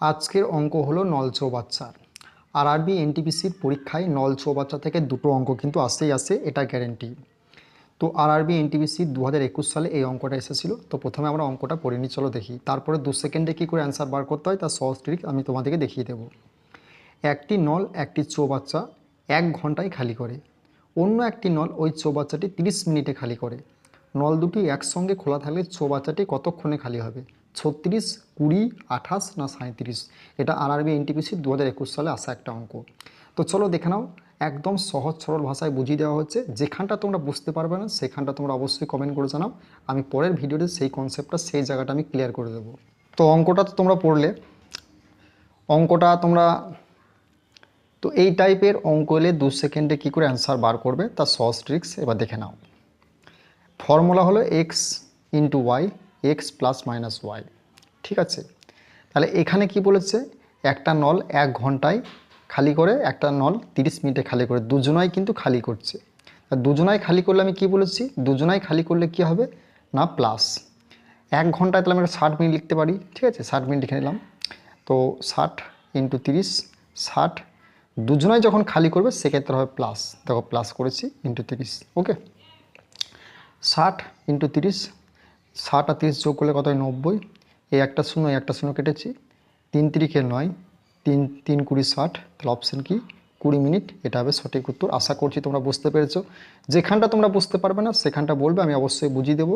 আজকের অঙ্ক হলো নল চৌবাচ্চার। আর আরবি এনটিপিসির পরীক্ষায় নল চৌবাচ্চা থেকে দুটো অঙ্ক কিন্তু আসতেই আসে, এটা গ্যারেন্টি তো আর আরবি এনটিপিসি দু হাজার একুশ সালে এই অঙ্কটা এসেছিল, তো প্রথমে আমরা অঙ্কটা পড়ে নিই, চলো দেখি। তারপরে দু সেকেন্ডে কী করে অ্যান্সার বার করতে হয়, তার সহজ ট্রিক আমি তোমাদেরকে দেখিয়ে দেবো। একটি নল, একটি চৌবাচ্চা এক ঘন্টায় খালি করে। অন্য একটি নল ওই চৌবাচ্চাটি তিরিশ মিনিটে খালি করে। নল দুটি একসঙ্গে খোলা থাকলে চৌবাচ্চাটি কতক্ষণে খালি হবে? ছত্রিশ, কুড়ি, আঠাশ না সাঁত্রিশ এটা আরআরবি এনটিপিসি দু হাজার একুশ সালে আসা একটা অঙ্ক। তো চলো দেখে নাও, একদম সহজ সরল ভাষায় বুঝিয়ে দেওয়া হচ্ছে। যেখানটা তোমরা বুঝতে পারবে না, সেখানটা তোমরা অবশ্যই কমেন্ট করে জানাও। আমি পরের ভিডিওতে সেই কনসেপ্টটা সেই জায়গাটা আমি ক্লিয়ার করে দেবো। তো অঙ্কটা তো তোমরা পড়লে। অঙ্কটা তোমরা, তো এই টাইপের অঙ্ক এলে দু সেকেন্ডে কী করে অ্যান্সার বার করবে? তার সহজ ট্রিক্স এবার দেখে নাও। ফর্মুলা হলো x into y x plus minus y ঠিক আছে? তাহলে এখানে কি বলেছে? একটা নল এক ঘন্টায় খালি করে, একটা নল তিরিশ মিনিটে খালি করে। দুজনাই কিন্তু খালি করছে। দুজনাই খালি করলে আমি কি বলেছি? দুজনাই খালি করলে কি হবে? না প্লাস এক ঘন্টায় তাহলে আমি একটা ষাট মিনিট লিখতে পারি। ঠিক আছে? ষাট মিনিট লিখে নিলাম। তো ষাট ইন্টু তিরিশ, ষাট। দুজনাই যখন খালি করবে, সেক্ষেত্রে হবে প্লাস দেখো প্লাস করেছি ইন্টু তিরিশ। ওকে ষাট ইন্টু তিরিশ ষাট আর তিরিশ যোগ করলে কত হয় নব্বই। এই একটা শূন্য একটা শূন্য কেটেছি। তিন তিরিখে নয়, তিন তিন কুড়ি ষাট। তাহলে অপশান কি? কুড়ি মিনিট, এটা হবে সঠিক উত্তর। আশা করছি তোমরা বুঝতে পেরেছ। যেখানটা তোমরা বুঝতে পারবে না, সেখানটা বলবে, আমি অবশ্যই বুঝিয়ে দেবো।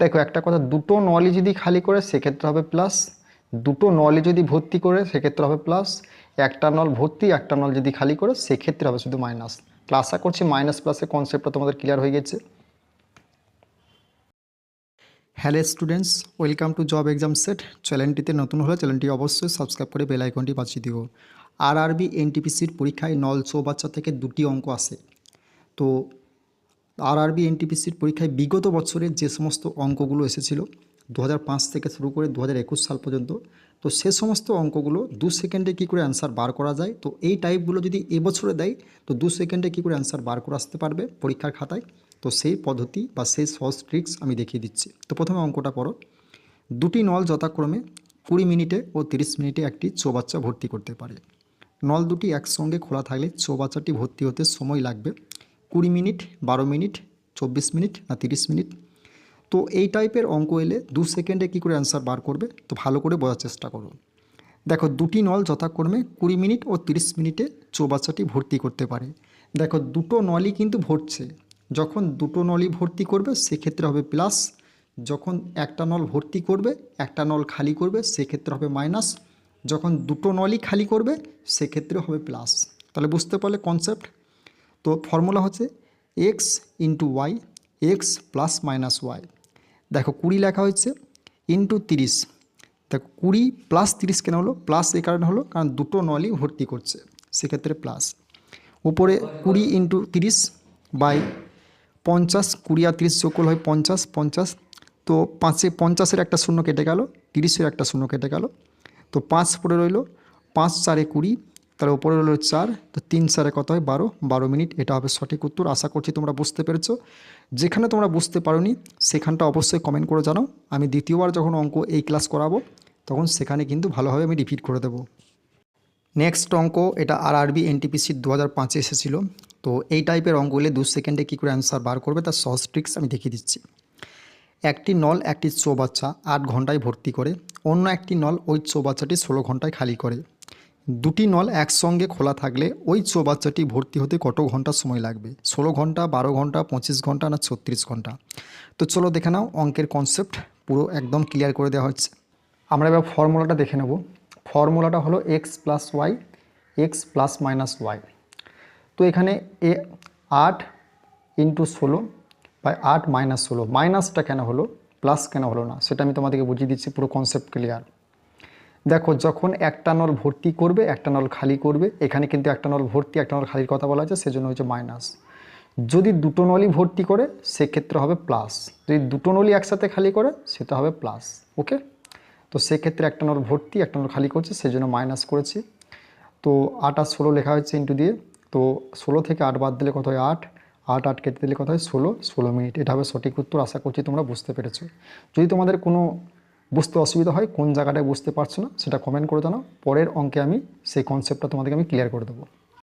দেখো, একটা কথা, দুটো নলি যদি খালি করে, সেক্ষেত্রে হবে প্লাস দুটো নলে যদি ভর্তি করে, সেক্ষেত্রে হবে প্লাস একটা নল ভর্তি, একটা নল যদি খালি করে, সেক্ষেত্রে হবে শুধু মাইনাস আশা করছি মাইনাস প্লাসের কনসেপ্টটা তোমাদের ক্লিয়ার হয়ে গেছে। Hello students, welcome to job exam set. চ্যানেলটিতে নতুন হলে চ্যানেলটি অবশ্যই সাবস্ক্রাইব করে বেল আইকনটি বাঁচিয়ে দিও। আর আরবি এনটিপিসির পরীক্ষায় নল চৌবাচ্চা থেকে দুটি অঙ্ক আসে তো আর আরবি এনটিপিসির পরীক্ষায় বিগত বছরের যে সমস্ত অঙ্কগুলো এসেছিল দু থেকে শুরু করে দু হাজার একুশ সাল পর্যন্ত, তো সে সমস্ত অঙ্কগুলো দু সেকেন্ডে কী করে অ্যান্সার বার করা যায়? তো এই টাইপগুলো যদি এবছরে দেয়, তো দু সেকেন্ডে কী করে অ্যান্সার বার করে আসতে পারবে পরীক্ষার খাতায়? তো সেই পদ্ধতি বা সেই সহজ ট্রিক্স আমি দেখিয়ে দিচ্ছি। তো প্রথমে অঙ্কটা পড়ো। দুটি নল যথাক্রমে কুড়ি মিনিটে ও তিরিশ মিনিটে একটি চৌবাচ্চা ভর্তি করতে পারে। নল দুটি একসঙ্গে খোলা থাকলে চৌবাচ্চাটি ভর্তি হতে সময় লাগবে। কুড়ি মিনিট, বারো মিনিট, চব্বিশ মিনিট না তিরিশ মিনিট। তো এই টাইপের অঙ্ক এলে দু সেকেন্ডে কী করে অ্যান্সার বার করবে? তো ভালো করে বোঝার চেষ্টা করো। দেখো, দুটি নল যথাক্রমে কুড়ি মিনিট ও তিরিশ মিনিটে চৌবাচ্চাটি ভর্তি করতে পারে। দেখো, দুটো নলই কিন্তু ভরছে। যখন দুটো নলই ভর্তি করবে, সেক্ষেত্রে হবে প্লাস যখন একটা নল ভর্তি করবে, একটা নল খালি করবে, সেক্ষেত্রে হবে মাইনাস যখন দুটো নলই খালি করবে, সেক্ষেত্রে হবে প্লাস তাহলে বুঝতে পারলে কনসেপ্ট তো ফর্মুলা হচ্ছে x into y x plus minus y দেখো, কুড়ি লেখা হয়েছে ইন্টু তিরিশ। দেখো, কুড়ি প্লাস তিরিশ কেন হলো? প্লাস এই কারণে হলো, কারণ দুটো নলই ভর্তি করছে। সেক্ষেত্রে প্লাস উপরে কুড়ি ইন্টু তিরিশ বাই পঞ্চাশ, কুড়ি আর তিরিশ যোগ করলে হয় পঞ্চাশ পঞ্চাশ। তো পাঁচে পঞ্চাশের একটা শূন্য কেটে গেল, তিরিশের একটা শূন্য কেটে গেল। তো পাঁচ পরে রইল, পাঁচ চারে কুড়ি তার উপরে রইল চার, তো তিন চারে কত হয় বারো বারো মিনিট। এটা হবে সঠিক উত্তর, আশা করছি তোমরা বুঝতে পেরেছ। যেখানে তোমরা বুঝতে পারোনি, সেখানটা অবশ্যই কমেন্ট করে জানাও। আমি দ্বিতীয়বার যখন অঙ্ক এই ক্লাস করাবো, তখন সেখানে কিন্তু ভালোভাবে আমি রিপিট করে দেবো। নেক্সট অঙ্ক, এটা আর আরবি এনটিপিসির দু হাজার পাঁচে এসেছিল। তো এই টাইপের অঙ্কগুলি দু সেকেন্ডে কী করে অ্যান্সার বার করবে তার সহজ ট্রিক্স আমি দেখিয়ে দিচ্ছি। একটি নল, একটি চৌবাচ্চা আট ঘন্টায় ভর্তি করে, অন্য একটি নল ওই চৌবাচ্চাটি ষোলো ঘন্টায় খালি করে। দুটি নল একসঙ্গে খোলা থাকলে ওই চৌবাচ্চাটি ভর্তি হতে কত ঘণ্টা সময় লাগবে? ষোলো ঘণ্টা, বারো ঘণ্টা, পঁচিশ ঘণ্টা না ছত্রিশ ঘণ্টা? তো চলো দেখে নাও অঙ্কের কনসেপ্ট পুরো একদম ক্লিয়ার করে দেওয়া হচ্ছে আমরা এবার ফর্মুলাটা দেখে নেব। ফর্মুলাটা হলো x plus y x plus minus y তো এখানে এ আট ইন্টু ষোলো বাই আট মাইনাস ষোলো। মাইনাসটা কেন হলো? প্লাস কেন হলো না? সেটা আমি তোমাদেরকে বুঝিয়ে দিচ্ছি, পুরো কনসেপ্ট ক্লিয়ার দেখো, যখন একটা নল ভর্তি করবে, একটা নল খালি করবে, এখানে কিন্তু একটা নল ভর্তি, একটা নল খালির কথা বলা আছে, সেজন্য হচ্ছে মাইনাস যদি দুটো নলই ভর্তি করে, সেক্ষেত্রে হবে প্লাস যদি দুটো নলই একসাথে খালি করে, সেটা হবে প্লাস ওকে তো সেক্ষেত্রে একটা নল ভর্তি, একটা নল খালি করছে, সেজন্য মাইনাস করেছি। তো আট ষোলো লেখা হচ্ছে ইন্টু দিয়ে। তো ষোলো থেকে আট বাদ দিলে কত হয়? আট। আট আট কেটে দিলে কত হয়? ষোলো। ষোলো মিনিট। এটা হবে সঠিক উত্তর। আশা করছি তোমরা বুঝতে পেরেছ। যদি তোমাদের কোনো বুঝতে অসুবিধা হয়, কোন জায়গাটায় বুঝতে পারছ না, সেটা কমেন্ট করে জানাও। পরের অঙ্কে আমি সেই কনসেপ্টটা তোমাদেরকে আমি ক্লিয়ার করে দেবো।